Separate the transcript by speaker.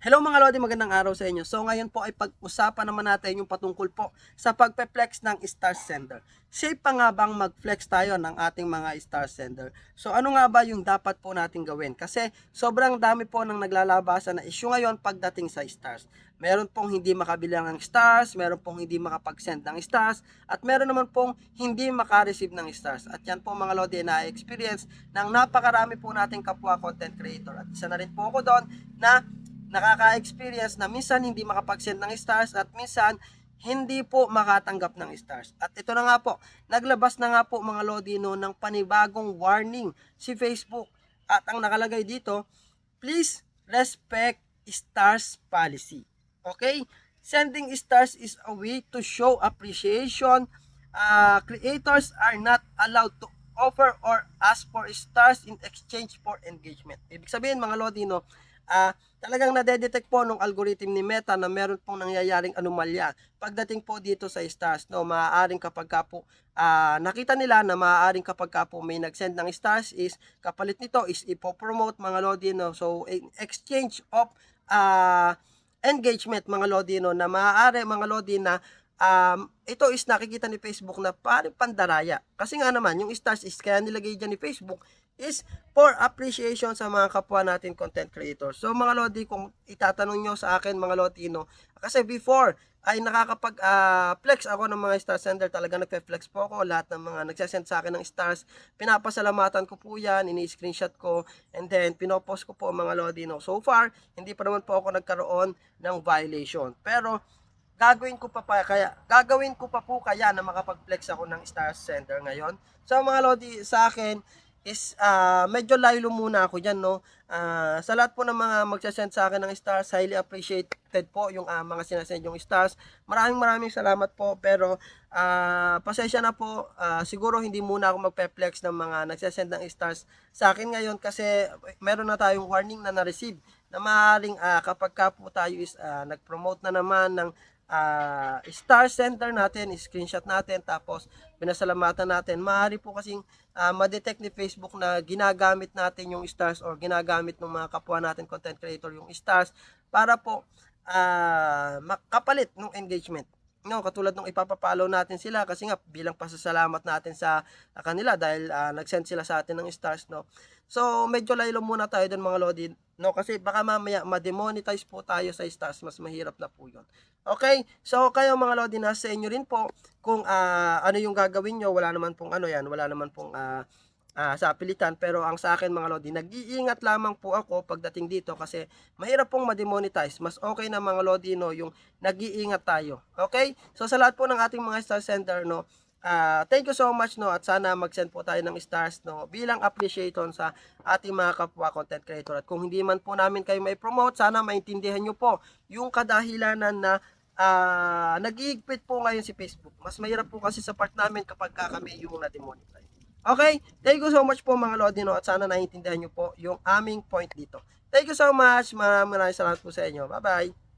Speaker 1: Hello mga Lodi, magandang araw sa inyo. So ngayon po ay pag-usapan naman natin yung patungkol po sa pagpe-flex ng star sender. Safe pa nga bang mag-flex tayo ng ating mga star sender? So ano nga ba yung dapat po natin gawin? Kasi sobrang dami po ng naglalabasan na issue ngayon pagdating sa stars. Meron pong hindi makabilang ng stars, meron pong hindi makapag-send ng stars, at meron naman pong hindi makareceive ng stars. At yan po mga Lodi na experience ng napakarami po nating kapwa content creator. At isa na rin po ako doon na nakaka-experience na minsan hindi makapag-send ng stars at minsan hindi po makatanggap ng stars. At ito na nga po, naglabas na nga po mga Lodino ng panibagong warning si Facebook. At ang nakalagay dito, please respect stars policy. Okay? Sending stars is a way to show appreciation. Uh, creators are not allowed to offer or ask for stars in exchange for engagement. Ibig sabihin mga Lodino, ah talagang nadedetect po nung algorithm ni Meta na meron pong nangyayaring anomalya pagdating po dito sa stars no? Maaaring kapag ka po ah, nakita nila na maaaring kapag ka po may nag-send ng stars is kapalit nito is ipo-promote mga Lodino so in exchange of ah, engagement mga Lodino na maaari mga Lodi na um, ito is nakikita ni Facebook na parang pandaraya. Kasi nga naman, yung stars is kaya nilagay dyan ni Facebook is for appreciation sa mga kapwa natin content creators. So mga Lodi, kung itatanong nyo sa akin mga Lodino, kasi before ay nakakapag ah, flex ako ng mga star sender. Talaga nagpe-flex po ako. Lahat ng mga nagsasend sa akin ng stars pinapasalamatan ko po yan ini-screenshot ko and then pinopost ko po mga Lodino so far hindi pa naman po ako nagkaroon ng violation. Pero gagawin ko pa, pa kaya gagawin ko pa po kaya na makapag-flex ako ng star sender ngayon. So mga lodi sa akin is ah, medyo laylo muna ako diyan no. Ah, sa lahat po ng mga magse-send sa akin ng stars, highly appreciated po yung ah, mga sinasend yung stars. Maraming maraming salamat po pero ah, pasensya na po. Ah, siguro hindi muna ako magpe-flex ng mga nagse-send ng stars sa akin ngayon kasi meron na tayong warning na na-receive na maaaring ah, kapag ka po tayo is ah, nag-promote na naman ng ah, star center natin, screenshot natin, tapos pinasalamatan natin. Maaari po kasing ah, ma-detect ni Facebook na ginagamit natin yung stars or ginagamit ng mga kapwa natin content creator yung stars para po ah, makapalit ng engagement. No, katulad nung ipapapollow natin sila kasi nga bilang pasasalamat natin sa kanila dahil ah, nag-send sila sa atin ng stars, no. So, medyo laylo muna tayo doon mga lodi, no, kasi baka mamaya ma-demonetize po tayo sa stars, mas mahirap na po 'yon. Okay? So, kayo mga lodi, nasa inyo rin po kung ah, ano yung gagawin nyo. Wala naman pong ano yan, wala naman pong ah, ah, sa pilitan. Pero ang sa akin mga lodi, nag-iingat lamang po ako pagdating dito kasi mahirap pong ma-demonetize. Mas okay na mga lodi, no, yung nag-iingat tayo. Okay? So, sa lahat po ng ating mga star center, no, Ah, thank you so much no at sana mag-send po tayo ng stars no bilang appreciation sa ating mga kapwa content creator at kung hindi man po namin kayo may promote sana maintindihan nyo po yung kadahilanan na ah, nag-iigpit po ngayon si Facebook. Mas mahirap po kasi sa part namin kapag ka kami yung na-demonetize. Okay? Thank you so much po mga Lodi no at sana naiintindihan nyo po yung aming point dito. Thank you so much. Maraming salamat po sa inyo. Bye-bye.